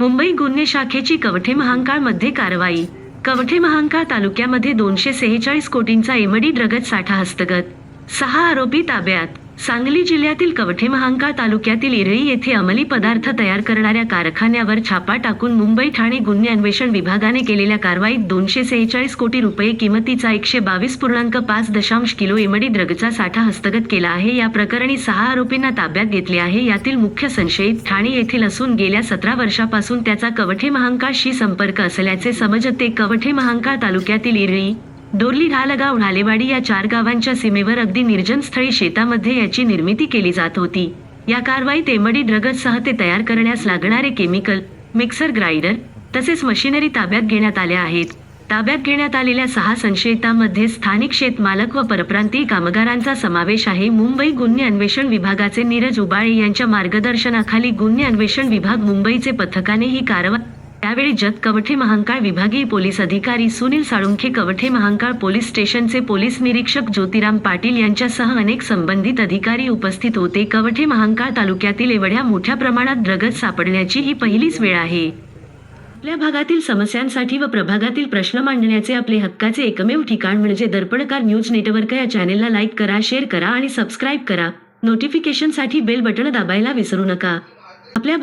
मुंबई गुन्हे शाखेची कवठे महांकाळमध्ये कारवाई. कवठे महांकाळ तालुक्यामध्ये दोनशे सेहेचाळीस कोटींचा एमडी ड्रगत साठा हस्तगत. सहा आरोपी ताब्यात. सांगली जिल्ह्यातील कवठे महांकाळ तालुक्यातील इरळी येथे अंमली पदार्थ तयार करणाऱ्या कारखान्यावर छापा टाकून मुंबई ठाणे गुन्हे अन्वेषण विभागाने केलेल्या कारवाईत दोनशे सेहेचाळीस कोटी रुपये किमतीचा एकशे बावीस पूर्णांक पाच दशांश किलो एमडी ड्रगचा साठा हस्तगत केला आहे. या प्रकरणी सहा आरोपींना ताब्यात घेतले आहे. यातील मुख्य संशयित ठाणे येथील असून गेल्या सतरा वर्षापासून त्याचा कवठे महांकाळशी संपर्क असल्याचे समजते. कवठे महांकाळ तालुक्यातील इरळी दोरली ढालगाव ढालेवाडी या चार गावांच्या सीमेवर अगदी निर्जन स्थळी शेतामध्ये याची निर्मिती केली जात होती. या कारवाईत एमडी ड्रगसह ते तयार करण्यास लागणारे केमिकल मिक्सर ग्राइंडर तसेच मशिनरी ताब्यात घेण्यात आल्या आहेत. ताब्यात घेण्यात आलेल्या सहा संशयितांमध्ये स्थानिक शेतमालक व परप्रांतीय कामगारांचा समावेश आहे. मुंबई गुन्हे अन्वेषण विभागाचे नीरज उबाळे यांच्या मार्गदर्शनाखाली गुन्हे अन्वेषण विभाग मुंबईचे पथकाने ही कारवाई त्यावेळी जत कवठे महांकाळ विभागीय पोलीस अधिकारी सुनील साळुंखे कवठे महांकाळ पोलीस स्टेशनचे पोलीस निरीक्षक ज्योतिराम पाटील यांच्यासह अनेक संबंधित अधिकारी उपस्थित होते. कवठे महांकाळ तालुक्यातील एवढ्या मोठ्या प्रमाणात ड्रगज सापडण्याची ही पहिलीच वेळ आहे. आपल्या भागातील समस्यांसाठी व प्रभागातील प्रश्न मांडण्याचे आपले हक्काचे एकमेव ठिकाण म्हणजे दर्पणकार न्यूज नेटवर्क या चॅनेलला लाईक करा शेअर करा आणि सबस्क्राईब करा. नोटिफिकेशनसाठी बेल बटण दाबायला विसरू नका. आपल्या